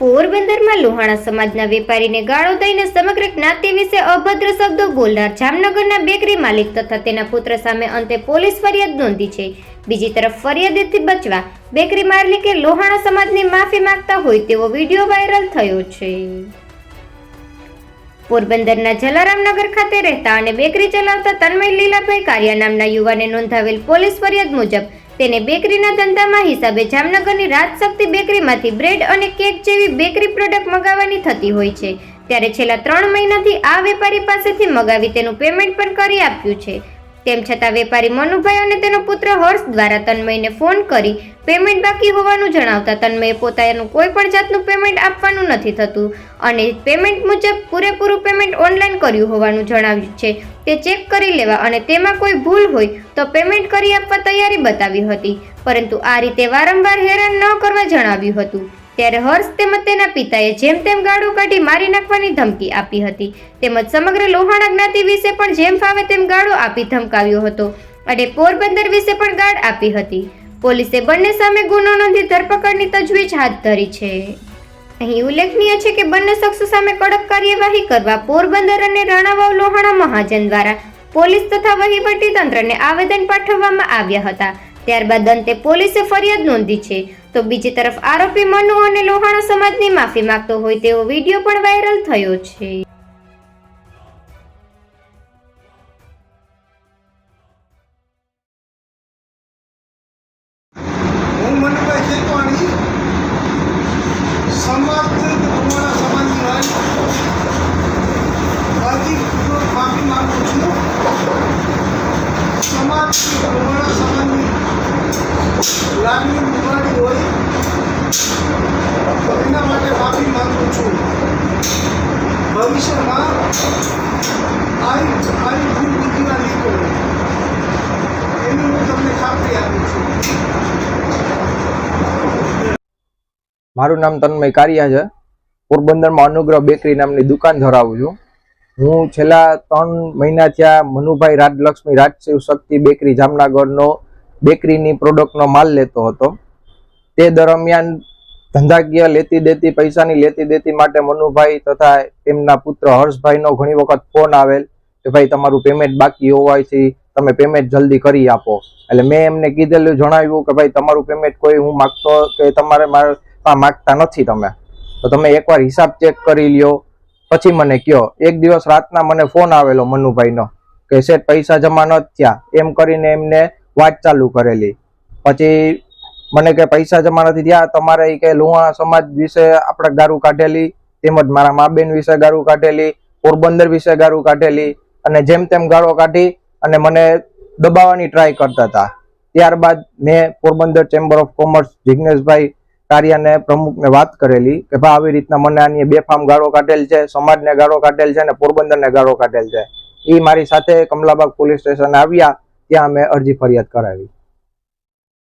પોરબંદરમાં લોહાણા સમાજના વેપારીને ગાળો દઈને સમગ્ર જ્ઞાતિ વિશે અભદ્ર શબ્દો બોલનાર જામનગરના બેકરી માલિક તથા તેના પુત્ર સામે અંતે પોલીસ ફરિયાદ નોંધી છે. બીજી તરફ ફરિયાદીથી બચવા બેકરી માલિકે લોહાણા સમાજની માફી માંગતા હોય તેવો વીડિયો વાયરલ થયો છે. પોરબંદરના જલારામનગર ખાતે રહેતા અને બેકરી ચલાવતા તન્મય લીલાભાઈ કારિયા નામના યુવાને નોંધાવેલ પોલીસ ફરિયાદ મુજબ તેને બેકરીના ધંધામાં હિસાબે જામનગરની રાજશક્તિ બેકરીમાંથી બ્રેડ અને કેક જેવી બેકરી પ્રોડક્ટ મગાવવાની થતી હોય છે. ત્યારે છેલ્લા ત્રણ મહિનાથી આ વેપારી પાસેથી મગાવી તેનું પેમેન્ટ પણ કરી આપ્યું છે. તેમ છતાં વેપારી મનુભાઈ અને તેનો પુત્ર હર્ષ દ્વારા તન્મયને ફોન કરી પેમેન્ટ બાકી હોવાનું જણાવતા તન્મયે પોતાનું કોઈ પણ જાતનું પેમેન્ટ આપવાનું નથી થતું. અને પેમેન્ટ મુજબ પૂરેપૂરું પેમેન્ટ ઓનલાઈન કર્યું હોવાનું જણાવ્યું છે. તે ચેક કરી લેવા અને તેમાં કોઈ ભૂલ હોય તો પેમેન્ટ કરી આપવા તૈયારી બતાવી હતી. પરંતુ આ રીતે વારંવાર હેરાન ન કરવા જણાવ્યું હતું. ત્યારે હર્ષ તેમજ તેના પિતાએ જેમ તેમ ગાળું કાઢી મારી નાખવાની ધમકી આપી હતી. તેમજ સમગ્ર લોહાણા જ્ઞાતિ વિશે પણ જેમ ફાવે તેમ ગાળો આપી ધમકાવ્યો હતો અને પોરબંદર વિશે પણ ગાળ આપી હતી. પોલીસે બંને સામે ગુનો નોંધી ધરપકડની તજવીજ હાથ ધરી છે. અહીં ઉલ્લેખનીય છે કે બંને શખ્સો સામે કડક કાર્યવાહી કરવા પોરબંદર અને રાણાવાવ લોહાણા મહાજન દ્વારા પોલીસ તથા વહીવટી તંત્રને આવેદન પાઠવવામાં આવ્યા હતા. ત્યારબાદ અંતે પોલીસે ફરિયાદ નોંધી છે. તો બીજી તરફ આરોપી મનુ અને લોહાણા સમાજની માફી માંગતો હોય તેવો વીડિયો પણ વાયરલ થયો છે. મારું નામ તન્મય કારિયા છે. પોરબંદરમાં અનુગ્રહ બેકરી નામની દુકાન ધરાવું છું. હું છેલ્લા ત્રણ મહિના થયા મનુભાઈ રાજલક્ષ્મી રાજશિવ શક્તિ બેકરી જામનગરનો બેકરીની પ્રોડક્ટનો માલ લેતો હતો. તે દરમિયાન ધંધાકીય લેતી દેતી પૈસાની લેતી દેતી માટે મનુભાઈ તથા તેમના પુત્ર હર્ષભાઈનો ઘણી વખત ફોન આવેલ કે ભાઈ તમારું પેમેન્ટ બાકી હોવાથી તમે પેમેન્ટ જલ્દી કરી આપો. એટલે મેં એમને કીધેલું, જણાવ્યું કે ભાઈ તમારું પેમેન્ટ કોઈ હું માગતો કે તમારે મારા માગતા નથી તમે. તો તમે એકવાર હિસાબ ચેક કરી લ્યો. પછી મને કયો. એક દિવસ રાતના મને ફોન આવેલો મનુભાઈનો કે, શેઠ, પૈસા જમા નથી થયા. એમ કરીને એમને વાત ચાલુ કરેલી. પછી મને કે, પૈસા જમા નથી થયા. તમારે એ કે લુહાણા સમાજ વિશે આપણે ગારું કાઢેલી, તેમજ મારા મા બેન વિશે ગારું કાઢેલી, પોરબંદર વિશે ગારું કાઢેલી, અને જેમ તેમ ગાળો કાઢી અને મને દબાવવાની ટ્રાય કરતા હતા. ત્યારબાદ મેં પોરબંદર ચેમ્બર ઓફ કોમર્સ જિગ્નેશભાઈ કારિયાને પ્રમુખને વાત કરેલી કે ભાઈ આવી રીતના મને આની બેફામ ગાળો કાઢેલ છે, સમાજને ગાળો કાઢેલ છે અને પોરબંદરને ગાળો કાઢેલ છે. એ મારી સાથે કમલાબાગ પોલીસ સ્ટેશન આવ્યા, ત્યાં અમે અરજી ફરિયાદ કરાવી.